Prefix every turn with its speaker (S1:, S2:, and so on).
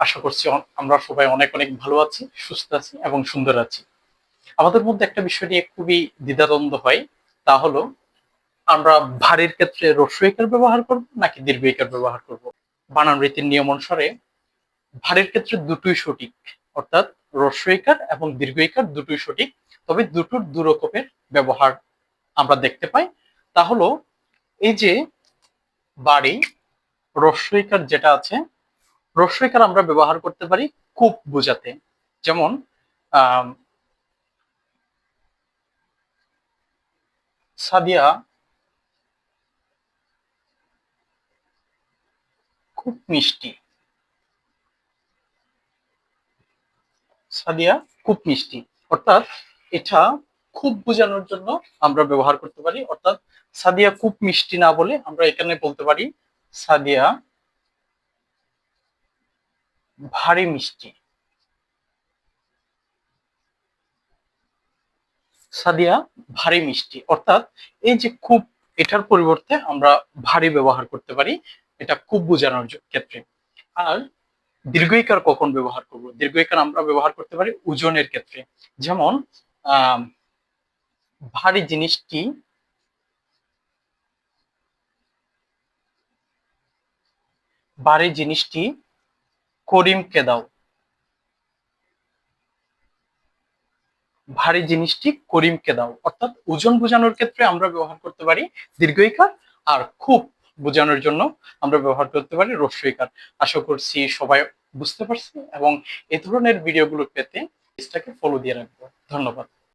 S1: আশা করছি আমরা সবাই অনেক অনেক ভালো আছি, সুস্থ আছি এবং সুন্দর আছি। আমাদের মধ্যে একটা বিষয় নিয়ে খুবই দ্বিধাদ্বন্দ্ব হয়, তা হলো আমরা ভারীর ক্ষেত্রে রস্যইকার ব্যবহার করব নাকি দীর্ঘইকার ব্যবহার করব? বানান রীতির নিয়ম অনুসারে ভারীর ক্ষেত্রে দুটোই সঠিক, অর্থাৎ রস্যইকার এবং দীর্ঘইকার দুটোই সঠিক। তবে দুটোর দুরকমের ব্যবহার আমরা দেখতে পাই। তা হলো এই যে বাড়ি রস্যইকার যেটা আছে রস্যইকার আমরা ব্যবহার করতে পারি খুব বোঝাতে? যেমন সাদিয়া খুব মিষ্টি। সাদিয়া খুব মিষ্টি। অর্থাৎ এটা খুব বোঝানোর জন্য আমরা ব্যবহার করতে পারি। অর্থাৎ সাদিয়া খুব মিষ্টি না বলে আমরা এখানে বলতে পারি সাদিয়া ভারী মিষ্টি। সাদিয়া, ভারী মিষ্টি। অর্থাৎ এই যে খুব এটার পরিবর্তে আমরা ভারী ব্যবহার করতে পারি। এটা খুব বোঝানোর ক্ষেত্রে। আর দীর্ঘইকার কখন ব্যবহার করব? দীর্ঘইকার আমরা ব্যবহার করতে পারি ওজনের ক্ষেত্রে। যেমন ভারী জিনিসটি ভারী জিনিসটি করিমকে দাও। ভারী জিনিসটি করিমকে দাও। অর্থাৎ ওজন বোঝানোর ক্ষেত্রে আমরা ব্যবহার করতে পারি দীর্ঘইকার আর খুব বোঝানোর জন্য আমরা ব্যবহার করতে পারি রস্যইকার। আশা করছি সবাই বুঝতে পারছি এবং এই ধরনের ভিডিওগুলো পেতে পেজটাকে ফলো দিয়ে রাখব। ধন্যবাদ।